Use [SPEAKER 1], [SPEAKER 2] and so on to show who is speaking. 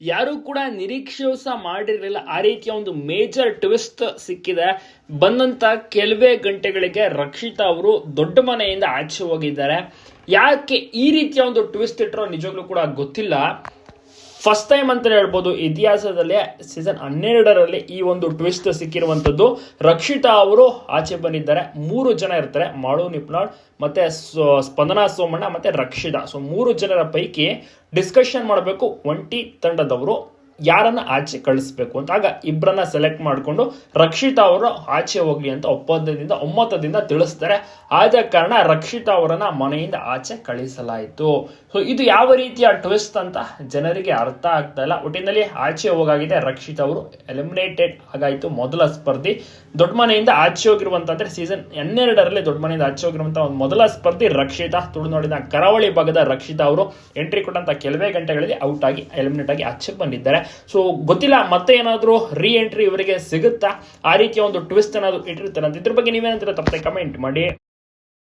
[SPEAKER 1] ಯಾರು ಕೂಡ ನಿರೀಕ್ಷೆಯೂ ಸಹ ಮಾಡಿರಲಿಲ್ಲ. ಆ ರೀತಿಯ ಒಂದು ಮೇಜರ್ ಟ್ವಿಸ್ಟ್ ಸಿಕ್ಕಿದೆ. ಬಂದಂತ ಕೆಲವೇ ಗಂಟೆಗಳಿಗೆ ರಕ್ಷಿತಾ ಅವರು ದೊಡ್ಡ ಮನೆಯಿಂದ ಆಚೆ ಹೋಗಿದ್ದಾರೆ. ಯಾಕೆ ಈ ರೀತಿಯ ಒಂದು ಟ್ವಿಸ್ಟ್ ಇಟ್ಟರೋ ನಿಜವಾಗ್ಲೂ ಕೂಡ ಗೊತ್ತಿಲ್ಲ. ಫಸ್ಟ್ ಟೈಮ್ ಅಂತ ಹೇಳ್ಬೋದು, ಇತಿಹಾಸದಲ್ಲಿ ಸೀಸನ್ ಹನ್ನೆರಡರಲ್ಲಿ ಈ ಒಂದು ಟ್ವಿಸ್ಟ್ ಸಿಕ್ಕಿರುವಂಥದ್ದು. ರಕ್ಷಿತಾ ಅವರು ಆಚೆ ಬಂದಿದ್ದಾರೆ. ಮೂರು ಜನ ಇರ್ತಾರೆ ಮಾಳು ನಿಪ್ನಾಳ್ ಮತ್ತೆ ಸ್ಪಂದನಾ, ಸೋಮಣ್ಣ ಮತ್ತೆ ರಕ್ಷಿತಾ. ಸೊ ಮೂರು ಜನರ ಪೈಕಿ ಡಿಸ್ಕಷನ್ ಮಾಡಬೇಕು, ಒಂಟಿ ತಂಡದವರು. ಯಾರನ್ನ ಆಚೆ ಕಳಿಸ್ಬೇಕು ಅಂತ. ಆಗ ಇಬ್ಬರನ್ನ ಸೆಲೆಕ್ಟ್ ಮಾಡಿಕೊಂಡು ರಕ್ಷಿತಾ ಅವರು ಆಚೆ ಹೋಗ್ಲಿ ಅಂತ ಒಪ್ಪಂದದಿಂದ, ಒಮ್ಮತದಿಂದ ತಿಳಿಸ್ತಾರೆ. ಆದ ಕಾರಣ ರಕ್ಷಿತಾ ಅವರನ್ನ ಮನೆಯಿಂದ ಆಚೆ ಕಳಿಸಲಾಯಿತು. ಸೊ ಇದು ಯಾವ ರೀತಿಯ ಟ್ವಿಸ್ಟ್ ಅಂತ ಜನರಿಗೆ ಅರ್ಥ ಆಗ್ತಾ ಇಲ್ಲ. ಒಟ್ಟಿನಲ್ಲಿ ಆಚೆ ಹೋಗಾಗಿದೆ ರಕ್ಷಿತಾ ಅವರು. ಎಲಿಮಿನೇಟೆಡ್ ಆಗಾಯಿತು ಮೊದಲ ಸ್ಪರ್ಧಿ. ದೊಡ್ಡ ಮನೆಯಿಂದ ಆಚೆ ಹೋಗಿರುವಂತಂದ್ರೆ ಸೀಸನ್ ಹನ್ನೆರಡರಲ್ಲಿ ದೊಡ್ಡ ಮನೆಯಿಂದ ಆಚೆ ಹೋಗಿರುವಂತಹ ಒಂದು ಮೊದಲ ಸ್ಪರ್ಧಿ ರಕ್ಷಿತಾ. ತುಳುನಾಡಿನ ಕರಾವಳಿ ಭಾಗದ ರಕ್ಷಿತಾ ಅವರು ಎಂಟ್ರಿ ಕೊಟ್ಟಂತ ಕೆಲವೇ ಗಂಟೆಗಳಲ್ಲಿ ಔಟ್ ಆಗಿ ಎಲಿಮಿನೇಟ್ ಆಗಿ ಆಚೆ ಬಂದಿದ್ದಾರೆ. ಸೊ ಗೊತ್ತಿಲ್ಲ, ಮತ್ತೆ ಏನಾದರೂ ರೀ ಎಂಟ್ರಿ ಇವರಿಗೆ ಸಿಗುತ್ತಾ? ಆ ರೀತಿಯ ಒಂದು ಟ್ವಿಸ್ಟ್ ಏನಾದ್ರು ಇಟ್ಟಿರ್ತಾರೆ ಅಂತ? ಇದ್ರ ಬಗ್ಗೆ ನೀವೇನಂತೀರ? ತಪ್ಪದೆ ಕಮೆಂಟ್ ಮಾಡಿ.